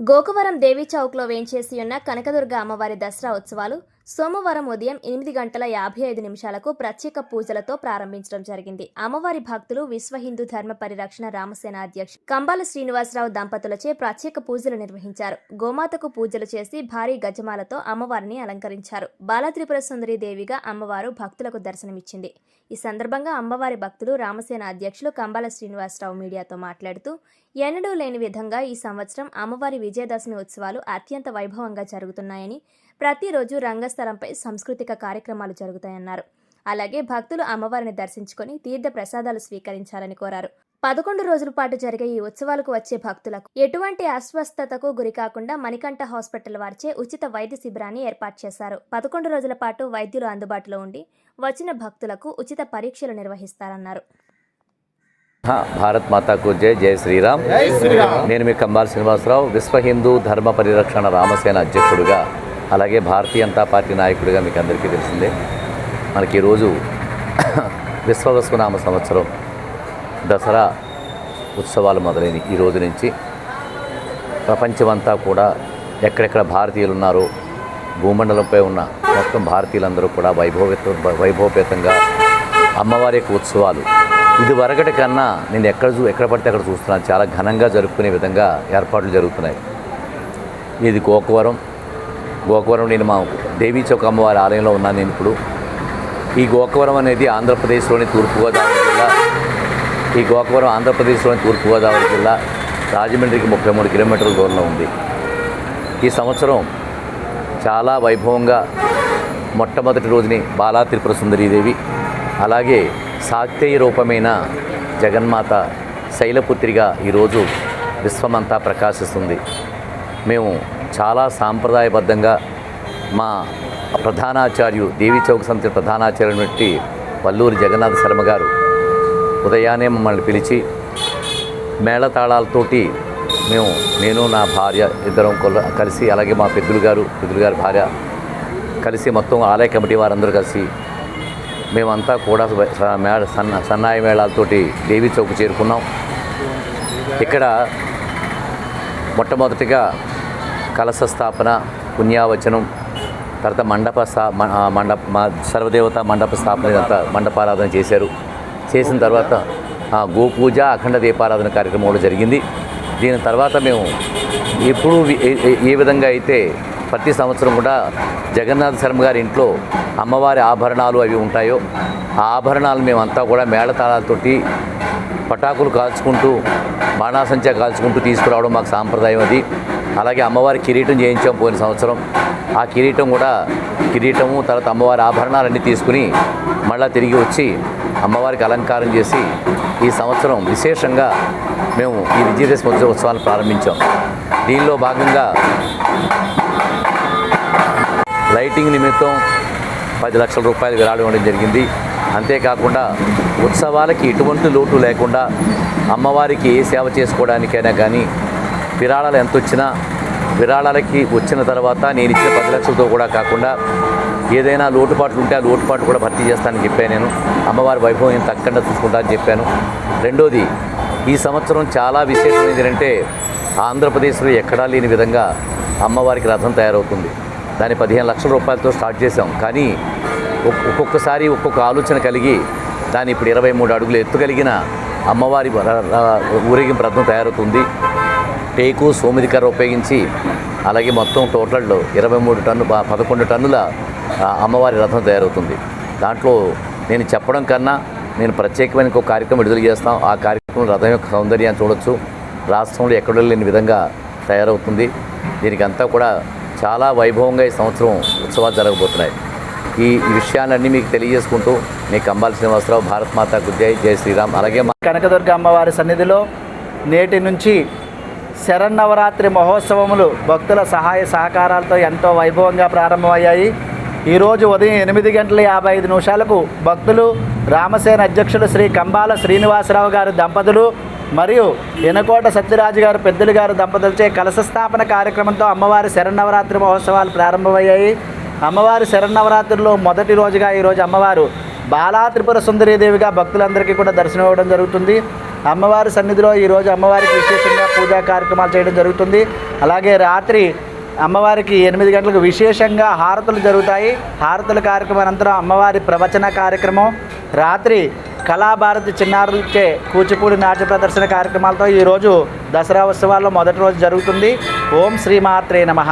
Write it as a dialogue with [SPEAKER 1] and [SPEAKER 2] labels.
[SPEAKER 1] గోకవరం దేవీ చౌక్లో వేంచేసి ఉన్న కనకదుర్గ అమ్మవారి దసరా ఉత్సవాలు సోమవారం ఉదయం ఎనిమిది గంటల యాభై ఐదు నిమిషాలకు ప్రత్యేక పూజలతో ప్రారంభించడం జరిగింది. అమ్మవారి భక్తులు విశ్వ హిందూ ధర్మ పరిరక్షణ రామసేన అధ్యక్షుడు కంబాల శ్రీనివాసరావు దంపతులచే ప్రత్యేక పూజలు నిర్వహించారు. గోమాతకు పూజలు చేసి భారీ గజమాలతో అమ్మవారిని అలంకరించారు. బాలత్రిపుర సుందరి దేవిగా అమ్మవారు భక్తులకు దర్శనమిచ్చింది. ఈ సందర్భంగా అమ్మవారి భక్తులు రామసేన అధ్యక్షులు కంబాల శ్రీనివాసరావు మీడియాతో మాట్లాడుతూ ఎన్నడూ లేని విధంగా ఈ సంవత్సరం అమ్మవారి విజయదశమి ఉత్సవాలు అత్యంత వైభవంగా జరుగుతున్నాయని ప్రతిరోజు రంగస్థలంపై సాంస్కృతిక కార్యక్రమాలు జరుగుతాయన్నారు. అలాగే భక్తులు అమ్మవారిని దర్శించుకొని తీర్థ ప్రసాదాలు స్వీకరించాలని కోరారు. పదకొండు రోజుల పాటు జరిగే ఈ ఉత్సవాలకు వచ్చే భక్తులకు ఎటువంటి అస్వస్థతకు గురికాకుండా మణికంఠ హాస్పిటల్ వారిచే ఉచిత వైద్య శిబిరాన్ని ఏర్పాటు చేశారు. పదకొండు రోజుల పాటు వైద్యులు అందుబాటులో ఉండి వచ్చిన భక్తులకు ఉచిత పరీక్షలు నిర్వహిస్తారన్నారు.
[SPEAKER 2] హా, భారత్ మాతాకు జై జై శ్రీరామ్. నేను మీ కంబాల్ శ్రీనివాసరావు విశ్వ హిందూ ధర్మ పరిరక్షణ రామసేన అధ్యక్షుడిగా అలాగే భారతీయ జనతా పార్టీ నాయకుడిగా మీకు అందరికీ తెలిసిందే. మనకి ఈరోజు విశ్వవసునామ సంవత్సరం దసరా ఉత్సవాలు మొదలైన ఈ రోజు నుంచి ప్రపంచమంతా కూడా ఎక్కడెక్కడ భారతీయులు ఉన్నారో భూమండలంపై ఉన్న మొత్తం భారతీయులందరూ కూడా వైభవపేత వైభవపేతంగా అమ్మవారి యొక్క ఉత్సవాలు. ఇది వరకటి కన్నా నేను ఎక్కడ చూ ఎక్కడ పడితే అక్కడ చూస్తున్నాను. చాలా ఘనంగా జరుపుకునే విధంగా ఏర్పాట్లు జరుగుతున్నాయి. ఇది గోకవరం గోకవరం నేను మా దేవీ చౌక్ అమ్మవారి ఆలయంలో ఉన్నాను నేను ఇప్పుడు. ఈ గోకవరం అనేది ఆంధ్రప్రదేశ్లోని తూర్పుగోదావరి జిల్లా. ఈ గోకవరం ఆంధ్రప్రదేశ్లోని తూర్పుగోదావరి జిల్లా రాజమండ్రికి ముప్పై మూడు కిలోమీటర్ల దూరంలో ఉంది. ఈ సంవత్సరం చాలా వైభవంగా మొట్టమొదటి రోజుని బాలా త్రిపుర సుందరీదేవి అలాగే సాక్తేయ రూపమైన జగన్మాత శైలపుత్రిగా ఈరోజు విశ్వమంతా ప్రకాశిస్తుంది. మేము చాలా సాంప్రదాయబద్ధంగా మా ప్రధానాచార్యు దేవీ చౌక్ సంస్థ ప్రధానాచార్యుని బట్టి వల్లూరి జగన్నాథ శర్మ గారు ఉదయాన్నే మమ్మల్ని పిలిచి మేళతాళాలతోటి మేము నేను నా భార్య ఇద్దరం కొల్ల కలిసి అలాగే మా పెద్దలు గారు పెద్దలు గారి భార్య కలిసి మొత్తం ఆలయ కమిటీ వారందరూ కలిసి మేమంతా కూడా మేళ సన్న సన్నాయి మేళాలతోటి దేవీ చౌక్ చేరుకున్నాం. ఇక్కడ మొట్టమొదటిగా కలశ స్థాపన పుణ్యావచనం తర్వాత మండప స్థా మ- మండప సర్వదేవత మండప స్థాపన ఇదంతా మండపారాధన చేశారు. చేసిన తర్వాత ఆ గోపూజ అఖండ దీపారాధన కార్యక్రమం కూడా జరిగింది. దీని తర్వాత మేము ఎప్పుడు ఏ- ఏ విధంగా అయితే ప్రతి సంవత్సరం కూడా జగన్నాథ శర్మ గారి ఇంట్లో అమ్మవారి ఆభరణాలు అవి ఉంటాయో ఆ ఆభరణాలు మేమంతా కూడా మేళతాళాలతోటి పటాకులు కాల్చుకుంటూ బాణాసంచా కాల్చుకుంటూ తీసుకురావడం మాకు సాంప్రదాయం అది. అలాగే అమ్మవారి కిరీటం చేయించాం పోయిన సంవత్సరం. ఆ కిరీటం కూడా కిరీటము తర్వాత అమ్మవారి ఆభరణాలన్నీ తీసుకుని మళ్ళా తిరిగి వచ్చి అమ్మవారికి అలంకారం చేసి ఈ సంవత్సరం విశేషంగా మేము ఈ విజయదశమి ఉత్సవాలు ప్రారంభించాం. దీనిలో భాగంగా లైటింగ్ నిమిత్తం పది లక్షల రూపాయలు విరాళం ఇవ్వడం జరిగింది. అంతేకాకుండా ఉత్సవాలకి ఎటువంటి లోటు లేకుండా అమ్మవారికి ఏ సేవ చేసుకోవడానికైనా కానీ విరాళాలు ఎంత వచ్చినా విరాళాలకి వచ్చిన తర్వాత నేను ఇచ్చిన పది లక్షలతో కూడా కాకుండా ఏదైనా లోటుపాట్లు ఉంటే ఆ లోటుపాటు కూడా భర్తీ చేస్తానని చెప్పాను నేను. అమ్మవారి వైభవం ఏం తగ్గకుండా చూసుకుంటా అని చెప్పాను. రెండోది ఈ సంవత్సరం చాలా విశేషం ఏంటంటే ఆంధ్రప్రదేశ్లో ఎక్కడా లేని విధంగా అమ్మవారికి రథం తయారవుతుంది. దాన్ని పదిహేను లక్షల రూపాయలతో స్టార్ట్ చేసాం కానీ ఒక్కొక్కసారి ఒక్కొక్క ఆలోచన కలిగి దాన్ని ఇప్పుడు ఇరవై మూడు అడుగులు ఎత్తు కలిగిన అమ్మవారి ఊరేగింపు రథం తయారవుతుంది. టేకు సోమిదికర ఉపయోగించి అలాగే మొత్తం టోటల్లో ఇరవై మూడు టన్ను పదకొండు టన్నుల ఆ, అమ్మవారి రథం తయారవుతుంది. దాంట్లో నేను చెప్పడం కన్నా నేను ప్రత్యేకమైన ఒక కార్యక్రమం విడుదల చేస్తాం. ఆ కార్యక్రమం రథం యొక్క సౌందర్యాన్ని చూడొచ్చు. రాష్ట్రంలో ఎక్కడ లేని విధంగా తయారవుతుంది. దీనికి అంతా కూడా చాలా వైభవంగా ఈ సంవత్సరం ఉత్సవాలు జరగబోతున్నాయి. ఈ విషయాలన్నీ మీకు తెలియజేసుకుంటూ మీ కంబాల శ్రీనివాసరావు భారత్ మాతాకు జై జై శ్రీరామ్. అలాగే మా
[SPEAKER 3] కనకదుర్గ అమ్మవారి సన్నిధిలో నేటి నుంచి శరన్నవరాత్రి మహోత్సవములు భక్తుల సహాయ సహకారాలతో ఎంతో వైభవంగా ప్రారంభమయ్యాయి. ఈరోజు ఉదయం ఎనిమిది గంటల యాభై ఐదు నిమిషాలకు భక్తులు రామసేన అధ్యక్షులు శ్రీ కంబాల శ్రీనివాసరావు గారు దంపతులు మరియు ఎనకోట సత్యరాజు గారు పెద్దలు గారు దంపతులచే కలశ స్థాపన కార్యక్రమంతో అమ్మవారి శరన్నవరాత్రి మహోత్సవాలు ప్రారంభమయ్యాయి. అమ్మవారి శరన్నవరాత్రిలో మొదటి రోజుగా ఈరోజు అమ్మవారు బాలా త్రిపుర సుందరీదేవిగా భక్తులందరికీ కూడా దర్శనం ఇవ్వడం జరుగుతుంది. అమ్మవారి సన్నిధిలో ఈరోజు అమ్మవారికి విశేషంగా పూజా కార్యక్రమాలు చేయడం జరుగుతుంది. అలాగే రాత్రి అమ్మవారికి ఎనిమిది గంటలకు విశేషంగా హారతులు జరుగుతాయి. హారతుల కార్యక్రమం అనంతరం అమ్మవారి ప్రవచన కార్యక్రమం. రాత్రి కళాభారతి చిన్నారులచే కూచిపూడి నాట్య ప్రదర్శన కార్యక్రమాలతో ఈరోజు దసరా ఉత్సవాల్లో మొదటి రోజు జరుగుతుంది. ఓం శ్రీమాత్రే నమః.